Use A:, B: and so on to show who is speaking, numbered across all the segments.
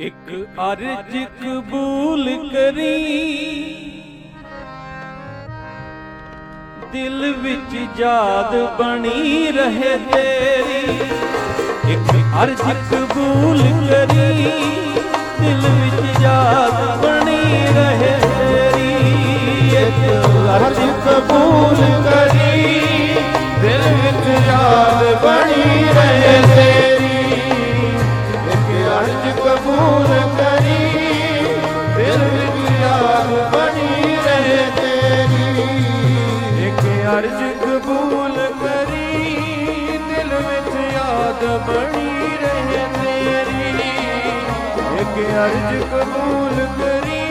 A: ਇੱਕ ਅਰਜ ਕਬੂਲ ਕਰੀ। ਦਿਲ ਵਿੱਚ ਯਾਦ ਬਣੀ ਰਹੇ ਤੇਰੀ। ਇੱਕ ਅਰਜ ਕਬੂਲ ਕਰੀ। ਦਿਲ ਵਿੱਚ ਯਾਦ ਬਣੀ ਰਹੇ ਤੇਰੀ। ਇੱਕ
B: ਅਰਜ ਕਬੂਲ ਕਰੀ। ਦਿਲ ਵਿੱਚ ਯਾਦ ਬਣੀ ਰਹੇ ਤੇਰੀ। ਇੱਕ ਅਰਜ ਕਬੂਲ ਕਰੀ,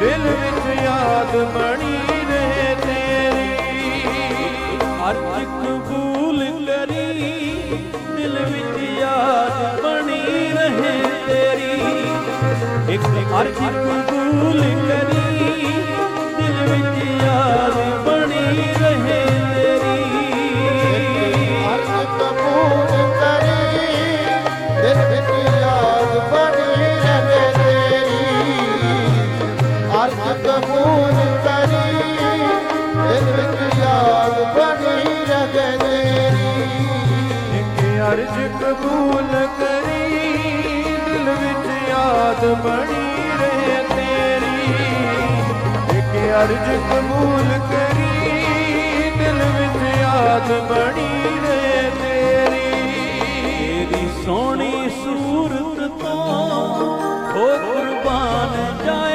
B: ਦਿਲ ਵਿੱਚ ਯਾਦ ਬਣੀ ਰਹੇ ਤੇਰੀ। ਅਰਜ ਕਬੂਲ ਕਰੀ, ਦਿਲ ਵਿੱਚ ਯਾਦ ਬਣੀ ਰਹੇ ਤੇਰੀ। ਇੱਕ ਅਰਜ ਕਬੂਲ ਕਰੀ ਦਿਲ ਵਿੱਚ ਯਾਦ ਬਣੀ ਰਹੇ ਤੇਰੀ।
A: ਇੱਕ ਅਰਜ ਕਬੂਲ ਕਰੀ, ਦਿਲ ਵਿੱਚ ਯਾਦ ਬਣੀ ਰਹੇ ਤੇਰੀ।
B: ਤੇਰੀ
A: ਸੋਹਣੀ ਸੂਰਤ ਤੋਂ ਹੋ ਕੁਰਬਾਨ ਜਾਏ।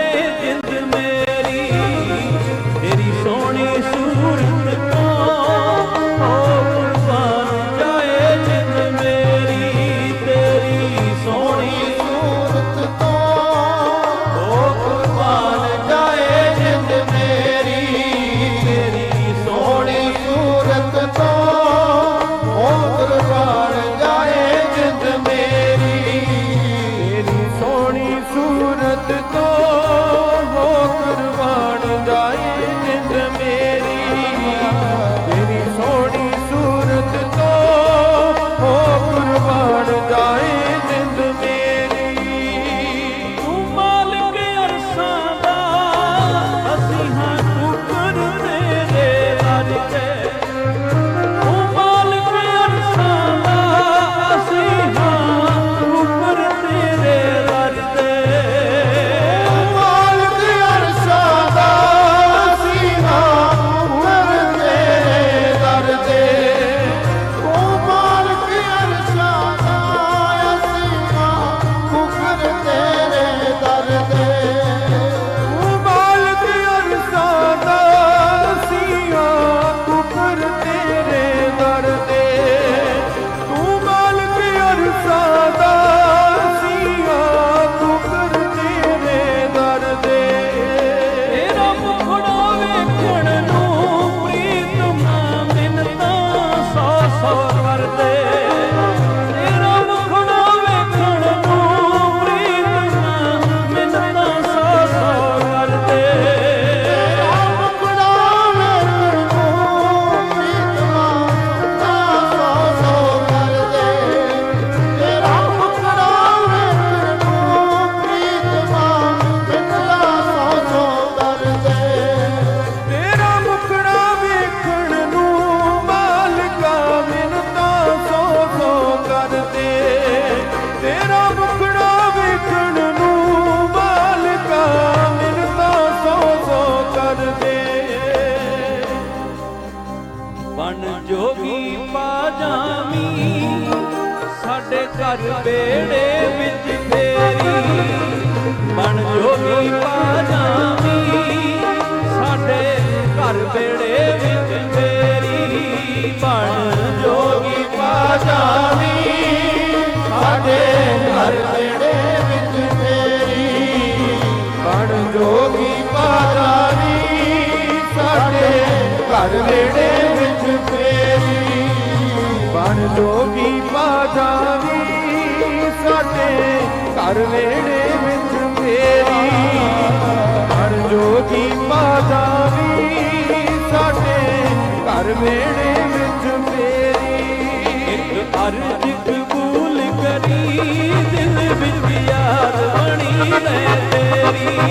A: ਤੇਰਾ
B: ਮੁਕੜਾ ਵੇਖਣ ਨੂੰ ਮਾਲਕਾ ਮਿੰਤਾ ਸੋ ਸੋ ਕਰਦੇ।
A: ਬਣ ਜੋਗੀ ਪਾ ਜਾਮੀ ਸਾਡੇ ਘਰ ਬੇੜੇ ਵਿੱਚ ਫੇਰੀ। ਬਣ ਜੋਗੀ ਪਾ ਜਾਮੀ ਸਾਡੇ ਘਰ ਬੇੜੇ ਵਿੱਚ ਫੇਰੀ। ਬਣ ਜੋਗੀ ਪਾ ਜਾਵੀਂ
B: ਬੇੜੇ ਵਿੱਚ ਫੇਰੀ ਬਣ ਜੋਗੀ ਪਾਦਾਨੀ ਸਾਡੇ ਘਰ ਵੇੜੇ ਵਿੱਚ ਫੇਰੀ ਬਣ ਜੋਗੀ ਪਾਦਾਨੀ ਸਾਡੇ ਘਰ ਵੇੜੇ ਵਿੱਚ ਫੇਰੀ
A: ਇੱਕ ਅਰਜ ਕਬੂਲ ਕਰੀ, ਦਿਲ ਵਿੱਚ ਯਾਦ ਬਣੀ ਰਹੇ ਤੇਰੀ।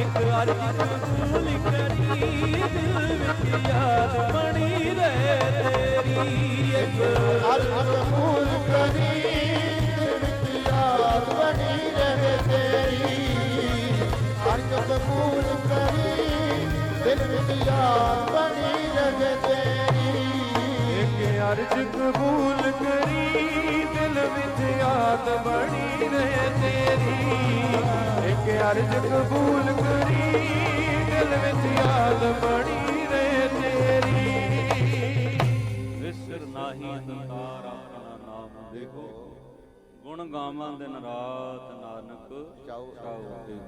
A: ਇੱਕ
B: ਅਰਜ਼ ਕਬੂਲ ਕਰੀ ਦਿਲ ਵਿੱਚ ਯਾਦ ਬਣੀ ਰਹੇ ਤੇਰੀ।
C: ਇੱਕ ਅਰਜ਼ ਕਬੂਲ ਕਰੀ ਦਿਲ ਵਿੱਚ ਯਾਦ ਬਣੀ ਰਹੇ ਤੇਰੀ। ਅਰਜ਼ ਕਬੂਲ ਕਰੀ ਦਿਲ ਵਿੱਚ ਯਾਦ ਬਣੀ ਰਹੇ ਤੇਰੀ।
A: ਅਰਜ ਕਬੂਲ ਕਰੀ, ਦਿਲ ਵਿੱਚ ਯਾਦ ਬਣੀ ਰਹੇ ਤੇਰੀ। ਇੱਕ ਅਰਜ ਕਬੂਲ ਕਰੀ, ਦਿਲ ਵਿੱਚ ਯਾਦ ਬਣੀ ਰਹੇ ਤੇਰੀ। ਵਿਸਰ ਨਾਹੀ ਦਤਾਰ ਆਪਣਾ ਨਾਮ। ਦੇਖੋ, ਗੁਣ ਗਾਵਾਂ ਦੇ ਰਾਤ ਨਾਨਕ
B: ਚਾਉ
A: ਚਾਉ ਦੇ